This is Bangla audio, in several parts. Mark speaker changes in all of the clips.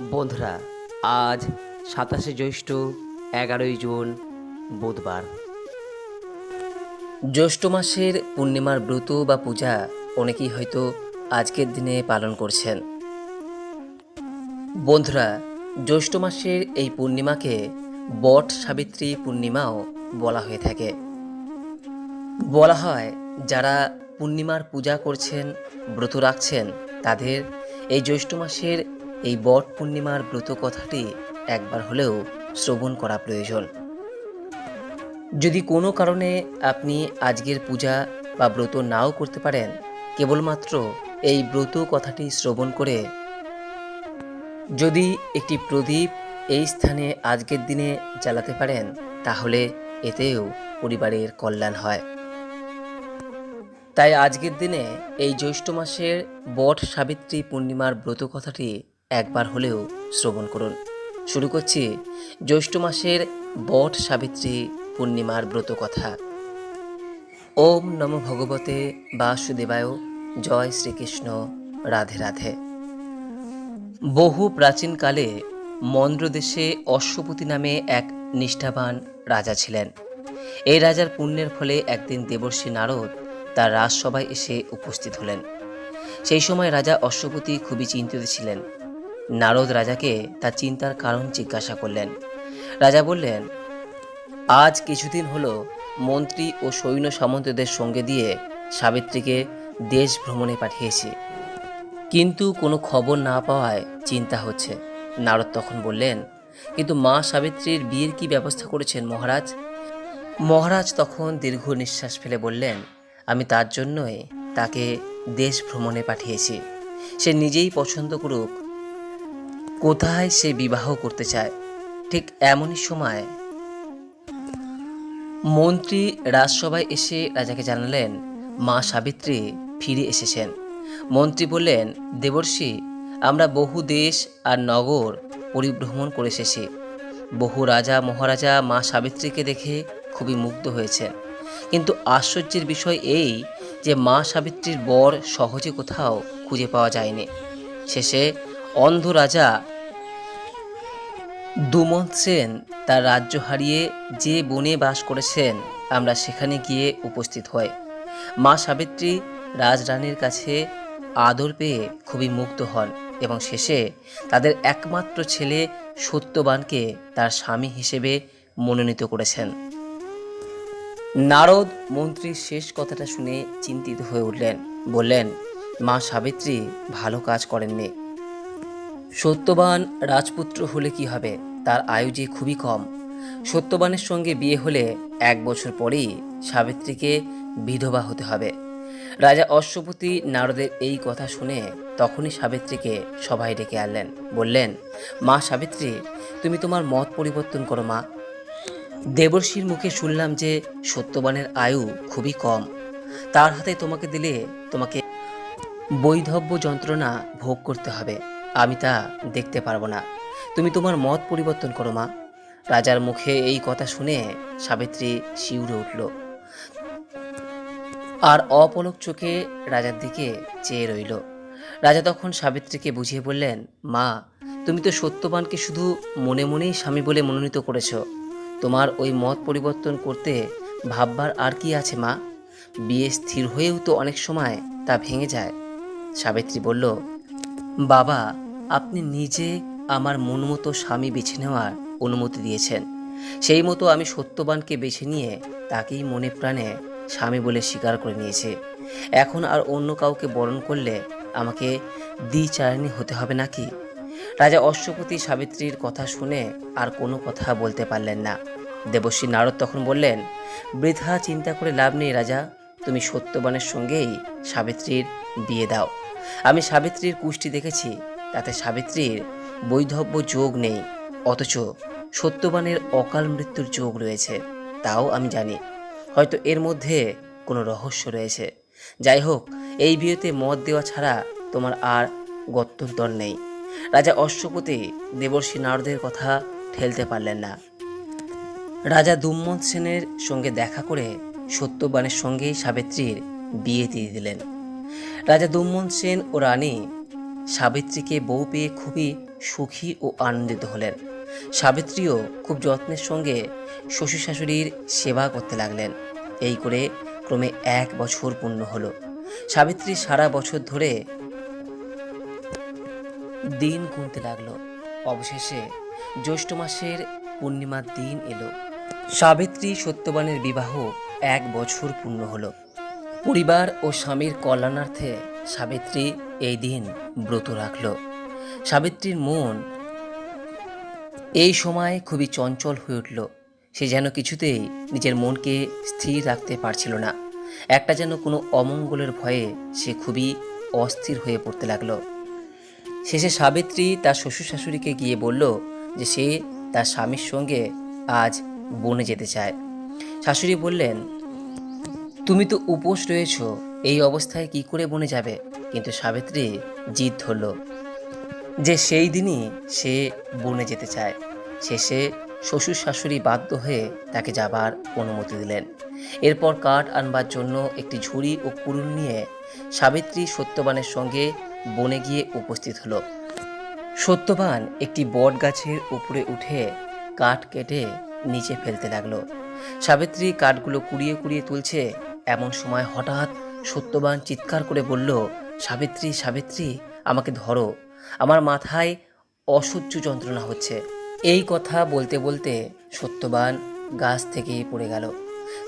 Speaker 1: বন্ধুরা, আজ সাতাশে জ্যৈষ্ঠ, এগারোই জুন, বুধবার। জ্যৈষ্ঠ মাসের পূর্ণিমার ব্রত বা পূজা অনেকেই হয়তো আজকের দিনে পালন করছেন। বন্ধুরা, জ্যৈষ্ঠ মাসের এই পূর্ণিমাকে বট সাবিত্রী পূর্ণিমাও বলা হয়ে থাকে। বলা হয়, যারা পূর্ণিমার পূজা করছেন, ব্রত রাখছেন, তাদের এই জ্যৈষ্ঠ মাসের এই বট পূর্ণিমার ব্রত কথাটি একবার হলেও শ্রবণ করা প্রয়োজন। যদি কোনো কারণে আপনি আজকের পূজা বা ব্রত নাও করতে পারেন, কেবলমাত্র এই ব্রত কথাটি শ্রবণ করে যদি একটি প্রদীপ এই স্থানে আজকের দিনে জ্বালাতে পারেন, তাহলে এতেও পরিবারের কল্যাণ হয়। তাই আজকের দিনে এই জ্যৈষ্ঠ মাসের বট সাবিত্রী পূর্ণিমার ব্রত কথাটি একবার হলেও শ্রবণ করুন। শুরু করছি জ্যৈষ্ঠ মাসের বট সাবিত্রী পূর্ণিমার ব্রত কথা। ওম নম ভগবতে বাসুদেবায়। জয় শ্রীকৃষ্ণ। রাধে রাধে। বহু প্রাচীনকালে মন্দ্র দেশে অশ্বপতি নামে এক নিষ্ঠাবান রাজা ছিলেন। এই রাজার পুণ্যের ফলে একদিন দেবর্ষী নারদ তার রাজসভায় এসে উপস্থিত হলেন। সেই সময় রাজা অশ্বপতি খুবই চিন্তিত ছিলেন। নারদ রাজাকে তার চিন্তার কারণ জিজ্ঞাসা করলেন। রাজা বললেন, আজ কিছুদিন হলো মন্ত্রী ও সৈন্য সামন্তদের সঙ্গে দিয়ে সাবিত্রীকে দেশ ভ্রমণে পাঠিয়েছি। কিন্তু কোনো খবর না পাওয়ায় চিন্তা হচ্ছে। নারদ তখন বললেন, কিন্তু মা সাবিত্রীর বিয়ের কি ব্যবস্থা করেছেন মহারাজ? মহারাজ তখন দীর্ঘ নিঃশ্বাস ফেলে বললেন, আমি তার জন্যই তাকে দেশ ভ্রমণে পাঠিয়েছি। সে নিজেই পছন্দ করুক কোথায় সে বিবাহ করতে চায়? ঠিক এমনই সময় মন্ত্রী রাজসভায় এসে রাজাকে জানালেন, মা সাবিত্রী ফিরে এসেছেন। মন্ত্রী বললেন, দেবর্ষি, আমরা বহু দেশ আর নগর পরিভ্রমণ করে এসেছি। বহু রাজা, মহারাজা মা সাবিত্রীকে দেখে খুবই মুগ্ধ হয়েছেন। কিন্তু আশ্চর্যের বিষয় এই যে মা সাবিত্রীর বর সহজে কোথাও খুঁজে পাওয়া যায়নি। শেষে অন্ধ রাজা দুমন্ত সেন তার রাজ্য হারিয়ে যে বনে বাস করেছেন, আমরা সেখানে গিয়ে উপস্থিত হই। মা সাবিত্রী রাজরানীর কাছে আদর পেয়ে খুবই মুগ্ধ হন এবং শেষে তাদের একমাত্র ছেলে সত্যবানকে তার স্বামী হিসেবে মনোনীত করেছেন। নারদ মন্ত্রীর শেষ কথাটা শুনে চিন্তিত হয়ে উঠলেন, বললেন, মা সাবিত্রী, ভালো কাজ করেননি। সত্যবান রাজপুত্র হলে কি হবে? তার আয়ু যে খুবই কম। সত্যবানের সঙ্গে বিয়ে হলে এক বছর পরেই সাবিত্রীকে বিধবা হতে হবে। রাজা অশ্বপতি নারদের এই কথা শুনে তখনই সাবিত্রীকে সবাই ডেকে আনলেন। বললেন, মা সাবিত্রী, তুমি তোমার মত পরিবর্তন করো মা। দেবর্ষির মুখে শুনলাম যে সত্যবানের আয়ু খুবই কম। তার হাতে তোমাকে দিলে তোমাকে বৈধব্য যন্ত্রণা ভোগ করতে হবে। আমি তা দেখতে পারব না। তুমি তোমার মত পরিবর্তন করো, মা। রাজার মুখে এই কথা শুনে সাবিত্রী শিউরে উঠল। আর অপলক চোখে রাজার দিকে চেয়ে রইল। রাজা তখন সাবিত্রীকে বুঝিয়ে বললেন, মা, তুমি তো সত্যবানকে শুধু মনে মনেই স্বামী বলে মনোনীত করেছ। তোমার ওই মত পরিবর্তন করতে ভাববার আর কি আছে, মা? বিয়ে স্থির হয়েও তো অনেক সময় তা ভেঙে যায়। সাবিত্রী বলল বাবা, আপনি নিজে আমার মন মতো স্বামী বেছে নেওয়ার অনুমতি দিয়েছেন। সেই মতো আমি সত্যবানকে বেছে নিয়ে তাকেই মনে প্রাণে স্বামী বলে স্বীকার করে নিয়েছি। এখন আর অন্য কাউকে বরণ করলে আমাকে দ্বিচারিণী হতে হবে নাকি? রাজা অশ্বপতি সাবিত্রীর কথা শুনে আর কোনো কথা বলতে পারলেন না। দেবশ্রী নারদ তখন বললেন, বৃথা চিন্তা করে লাভ নেই রাজা, তুমি সত্যবানের সঙ্গেই সাবিত্রীর বিয়ে দাও। আমি সাবিত্রীর কুষ্টি দেখেছি, তাতে সাবিত্রীর বৈধব্য যোগ নেই, অথচ সত্যবানের অকাল মৃত্যুর যোগ রয়েছে, তাও আমি জানি। হয়তো এর মধ্যে কোনো রহস্য রয়েছে। যাই হোক, এই বিয়েতে মত দেওয়া ছাড়া তোমার আর গত্যন্তর নেই। রাজা অশ্বপতি দেবর্ষী নারদের কথা ঠেলতে পারলেন না। রাজা দুম্মত সেনের সঙ্গে দেখা করে সত্যবানের সঙ্গেই সাবিত্রীর বিয়ে দিয়ে দিলেন। রাজা দুম্মন সেন ও রানী সাবিত্রীকে বউ পেয়ে খুবই সুখী ও আনন্দিত হলেন। সাবিত্রীও খুব যত্নের সঙ্গে শ্বশুর শাশুড়ির সেবা করতে লাগলেন। এই করে ক্রমে এক বছর পূর্ণ হলো। সাবিত্রী সারা বছর ধরে দিন গুনতে লাগল। অবশেষে জ্যৈষ্ঠ মাসের পূর্ণিমার দিন এলো। সাবিত্রী সত্যবানের বিবাহ এক বছর পূর্ণ হলো। পরিবার ও স্বামীর কল্যাণার্থে সাবিত্রী এই দিন ব্রত রাখল। সাবিত্রীর মন এই সময় খুবই চঞ্চল হয়ে উঠল। সে যেন কিছুতেই নিজের মনকে স্থির রাখতে পারছিল না। একটা যেন কোনো অমঙ্গলের ভয়ে সে খুবই অস্থির হয়ে পড়তে লাগল। শেষে সাবিত্রী তার শ্বশুর শাশুড়িকে গিয়ে বলল যে সে তার স্বামীর সঙ্গে আজ বনে যেতে চায়। শাশুড়ি বললেন তুমি তো উপোস রয়েছ, এই অবস্থায় কি করে বনে যাবে? কিন্তু সাবিত্রী জিদ ধরল, যে সেই দিনই সে বনে যেতে চায়। শেষে শ্বশুর শাশুড়ি বাধ্য হয়ে তাকে যাবার অনুমতি দিলেন। এরপর কাঠ আনবার জন্য একটি ঝুড়ি ও কুড়ুল নিয়ে সাবিত্রী সত্যবানের সঙ্গে বনে গিয়ে উপস্থিত হলো। সত্যবান একটি বট গাছের উপরে উঠে কাঠ কেটে নিচে ফেলতে লাগল। সাবিত্রী কাঠগুলো কুড়িয়ে কুড়িয়ে তুলছে এমন সময় হঠাৎ সত্যবান চিৎকার করে বলল, সাবিত্রী সাবিত্রী, আমাকে ধরো। আমার মাথায় অসহ্য যন্ত্রণা হচ্ছে। এই কথা বলতে বলতে সত্যবান গাছ থেকে পড়ে গেল।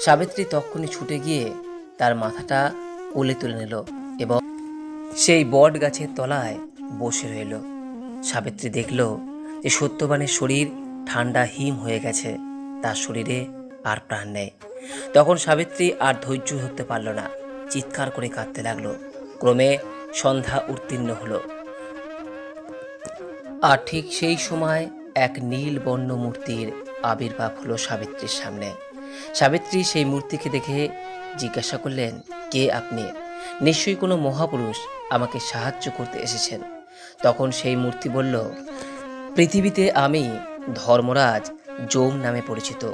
Speaker 1: সাবিত্রী তখনই ছুটে গিয়ে তার মাথাটা কোলে তুলে নিল এবং সেই বট গাছের তলায় বসে রইল। সাবিত্রী দেখল যে সত্যবানের শরীর ঠান্ডা হিম হয়ে গেছে। তার শরীরে আর প্রাণ নেই। তখন সাবিত্রী আর ধৈর্য ধরতে পারল না। চিৎকার করে কাঁদতে লাগল। ক্রমে সন্ধ্যা উত্তীর্ণ হলো। আর ঠিক সেই সময় এক নীল বর্ণ মূর্তির আবির্ভাব হলো সাবিত্রীর সামনে। সাবিত্রী সেই মূর্তিকে দেখে জিজ্ঞাসা করলেন, কে আপনি? নিশ্চয়ই কোনো মহাপুরুষ আমাকে সাহায্য করতে এসেছেন। তখন সেই মূর্তি বলল, পৃথিবীতে আমি ধর্মরাজ যৌম নামে পরিচিত।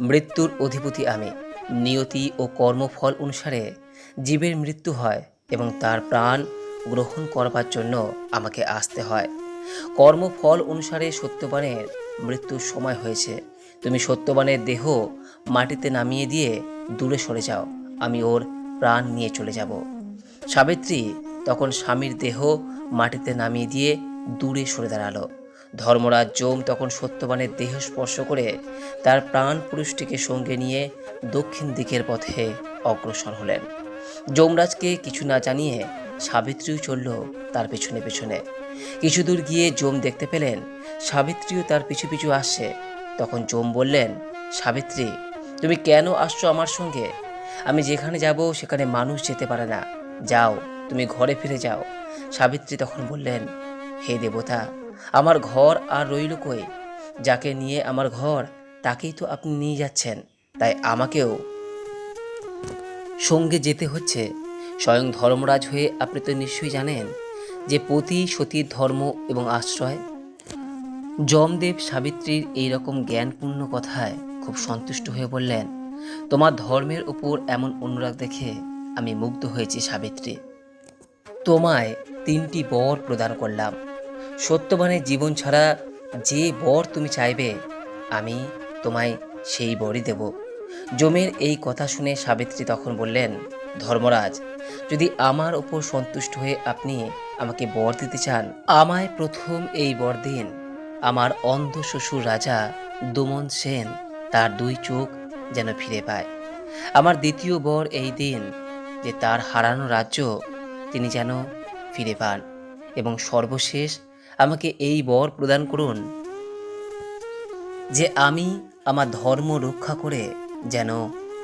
Speaker 1: মৃত্যুর অধিপতি আমি। নিয়তি ও কর্মফল অনুসারে জীবের মৃত্যু হয় এবং তার প্রাণ গ্রহণ করবার জন্য আমাকে আসতে হয়। কর্মফল অনুসারে সত্যবানের মৃত্যুর সময় হয়েছে। তুমি সত্যবানের দেহ মাটিতে নামিয়ে দিয়ে দূরে সরে যাও। আমি ওর প্রাণ নিয়ে চলে যাব। সাবিত্রী তখন স্বামীর দেহ মাটিতে নামিয়ে দিয়ে দূরে সরে দাঁড়াল। ধর্মরাজ যৌম তখন সত্যবানের দেহ স্পর্শ করে তার প্রাণ পুরুষটিকে সঙ্গে নিয়ে দক্ষিণ দিকের পথে অগ্রসর হলেন। যমরাজকে কিছু না জানিয়ে সাবিত্রীও চলল তার পেছনে পেছনে। কিছু দূর গিয়ে যম দেখতে পেলেন, সাবিত্রীও তার পিছু পিছু আসছে। তখন যম বললেন, সাবিত্রী, তুমি কেন আসছো আমার সঙ্গে? আমি যেখানে যাব সেখানে মানুষ যেতে পারে না। যাও, তুমি ঘরে ফিরে যাও। সাবিত্রী তখন বললেন, হে দেবতা আমার ঘর আর রইল কই? যাকে নিয়ে আমার ঘর, তাকেই তো আপনি নিয়ে যাচ্ছেন। তাই আমাকেও। সঙ্গে যেতে হচ্ছে। স্বয়ং ধর্মরাজ হয়ে আপনি তো নিশ্চয়ই জানেন যে পতি সতীর ধর্ম এবং আশ্রয় যমদেব সাবিত্রীর এই রকম জ্ঞানপূর্ণ কথায় খুব সন্তুষ্ট হয়ে বললেন, তোমার ধর্মের উপর এমন অনুরাগ দেখে আমি মুগ্ধ হয়েছি সাবিত্রী। তোমায় তিনটি বর প্রদান করলাম। সত্যবানের জীবন ছাড়া যে বর তুমি চাইবে, আমি তোমায় সেই বরই দেব। জমির এই কথা শুনে সাবিত্রী তখন বললেন, ধর্মরাজ, যদি আমার ওপর সন্তুষ্ট হয়ে আপনি আমাকে বর দিতে চান, আমায় প্রথম এই বর দিন। আমার অন্ধ শ্বশুর রাজা দমন সেন তার দুই চোখ যেন ফিরে পায়। আমার দ্বিতীয় বর এই দিন যে তার হারানো রাজ্য তিনি যেন ফিরে পান এবং সর্বশেষ আমাকে এই বর প্রদান করুন, যে আমি আমার ধর্ম রক্ষা করে যেন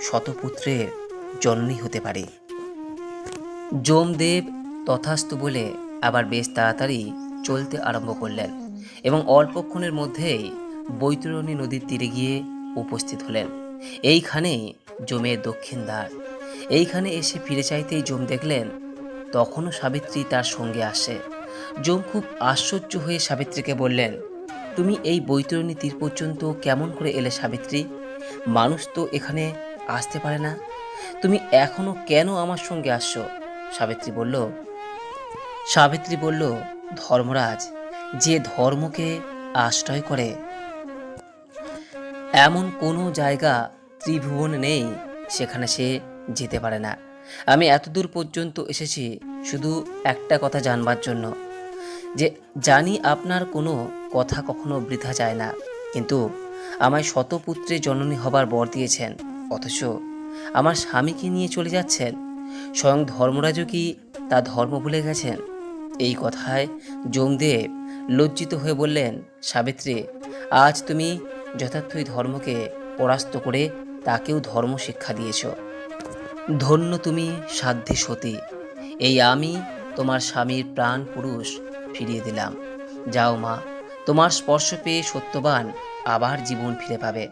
Speaker 1: শতপুত্রের জননী হতে পারি। যমদেব তথাস্তু বলে আবার বেশ তাড়াতাড়ি চলতে আরম্ভ করলেন এবং অল্পক্ষণের মধ্যেই বৈতরণী নদীর তীরে গিয়ে উপস্থিত হলেন। এইখানেই জমের দক্ষিণ দ্বার। এইখানে এসে ফিরে চাইতেই জম দেখলেন, তখনও সাবিত্রী তার সঙ্গে আসে। জম খুব আশ্চর্য হয়ে সাবিত্রীকে বললেন, তুমি এই বৈতরণী তীর পর্যন্ত কেমন করে এলে সাবিত্রী? মানুষ তো এখানে আসতে পারে না। তুমি এখনও কেন আমার সঙ্গে আসছো? সাবিত্রী বলল সাবিত্রী বলল, ধর্মরাজ, যে ধর্মকে আশ্রয় করে, এমন কোনো জায়গা ত্রিভুবন নেই সেখানে সে যেতে পারে না। আমি এতদূর পর্যন্ত এসেছি শুধু একটা কথা জানবার জন্য। যে জানি আপনার কোনো কথা কখনো বৃথা যায় না, কিন্তু আমায় শতপুত্রে জননী হবার বর দিয়েছেন। অথচ আমার স্বামীকে নিয়ে চলে যাচ্ছেন? স্বয়ং ধর্মরাজও কি তা ধর্ম ভুলে গেছেন? এই কথায় জমদেব লজ্জিত হয়ে বললেন, সাবিত্রী, আজ তুমি যথার্থই ধর্মকে পরাস্ত করে তাকেও ধর্ম শিক্ষা দিয়েছ। ধন্য তুমি সাধ্যী সতী। এই আমি তোমার স্বামীর প্রাণ পুরুষ ফিরিয়ে দিলাম। যাও মা, তোমার স্পর্শ পেয়ে সত্যবান আবার জীবন ফিরে পাবে।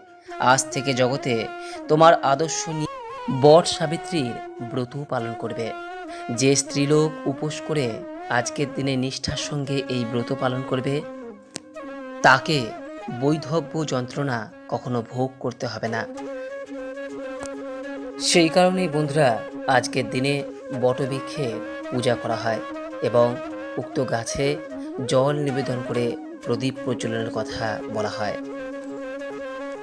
Speaker 1: আজ থেকে জগতে তোমার আদর্শ নিয়ে বট সাবিত্রীর ব্রত পালন করবে। যে স্ত্রীলোক উপোস করে আজকের দিনে নিষ্ঠার সঙ্গে এই ব্রত পালন করবে, তাকে বৈধব্য যন্ত্রণা কখনো ভোগ করতে হবে না। সেই কারণেই বন্ধুরা, আজকের দিনে বটবৃক্ষে পূজা করা হয় এবং উক্ত গাছে জল নিবেদন করে প্রদীপ প্রজ্বলনের কথা বলা হয়।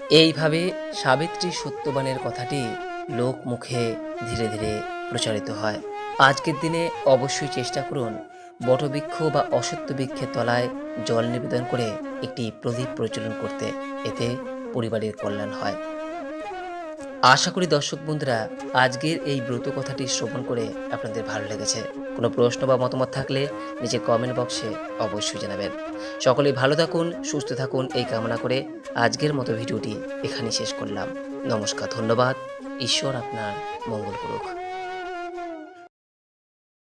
Speaker 1: এইভাবে সাবিত্রী সত্যবানের কথাটি লোক মুখে ধীরে ধীরে প্রচারিত হয়। আজকের দিনে অবশ্যই চেষ্টা করুন বটবৃক্ষ বা অসত্য বৃক্ষের তলায় জল নিবেদন করে একটি প্রদীপ প্রচলন করতে। এতে পরিবারের কল্যাণ হয়। আশা করি দর্শক বন্ধুরা, আজকের এই ব্রত কথাটি শ্রবণ করে আপনাদের ভালো লেগেছে। কোনো প্রশ্ন বা মতামত থাকলে নিজের কমেন্ট বক্সে অবশ্যই জানাবেন। সকলেই ভালো থাকুন, সুস্থ থাকুন, এই কামনা করে আজকের মতো ভিডিওটি এখানেই শেষ করলাম। নমস্কার, ধন্যবাদ। ঈশ্বর আপনার মঙ্গল করুক।